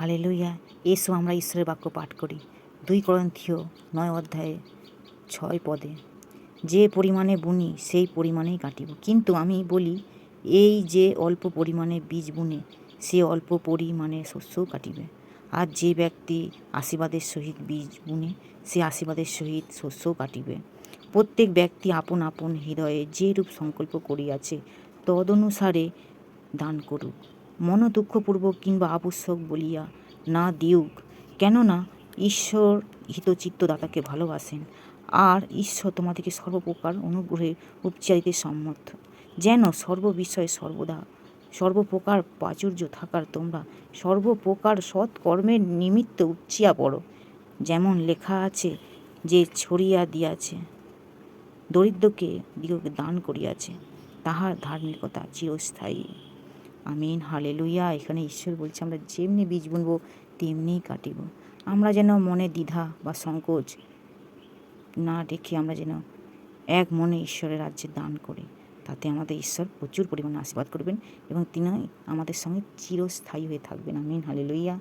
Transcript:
হালে লইয়া এসো আমরা ঈশ্বরের বাক্য পাঠ করি। দুই করন্থীয় নয় অধ্যায়ে ছয় পদে। যে পরিমাণে বুনি, সেই পরিমাণেই কাটিব। কিন্তু আমি বলি, এই যে অল্প পরিমাণে বীজ বুনে, সে অল্প পরিমাণে শস্যও কাটিবে। আর যে ব্যক্তি আশীর্বাদের সহিত বীজ বুনে, সে আশীর্বাদের সহিত শস্যও কাটিবে। প্রত্যেক ব্যক্তি আপন আপন হৃদয়ে যে রূপ সংকল্প করিয়াছে, তদনুসারে দান করুক। মন দুঃখপূর্বক কিংবা আবশ্যক বলিয়া, না দিউক, কেননা ঈশ্বর হিতচিত্ত দাতাকে ভালোবাসেন, আর ঈশ্বর তোমাদেরকে সর্বপ্রকার অনুগ্রহে উপচারিতে সম্মত। যেন সর্ববিষয়ে সর্বদা সর্বপ্রকার প্রাচুর্য থাকার তোমরা সর্বপ্রকার সৎকর্মের নিমিত্ত উপচিয়া পড়ো। যেমন লেখা আছে, যে ছড়িয়া দিয়াছে, দরিদ্রকে দিগকে দান করিয়াছে, তাহার ধার্মিকতা চিরস্থায়ী। আমিন হালে লুইয়া এখানে ঈশ্বর বলছে, আমরা যেমনি বীজ বুনবো তেমনিই কাটিব। আমরা যেন মনে দ্বিধা বা সংকোচ না রেখে আমরা যেন এক মনে ঈশ্বরের রাজ্যে দান করি। তাতে আমাদের ঈশ্বর প্রচুর পরিমাণে আশীর্বাদ করবেন এবং তিনি আমাদের সঙ্গে চিরস্থায়ী হয়ে থাকবেন। আমিন হালে লইয়া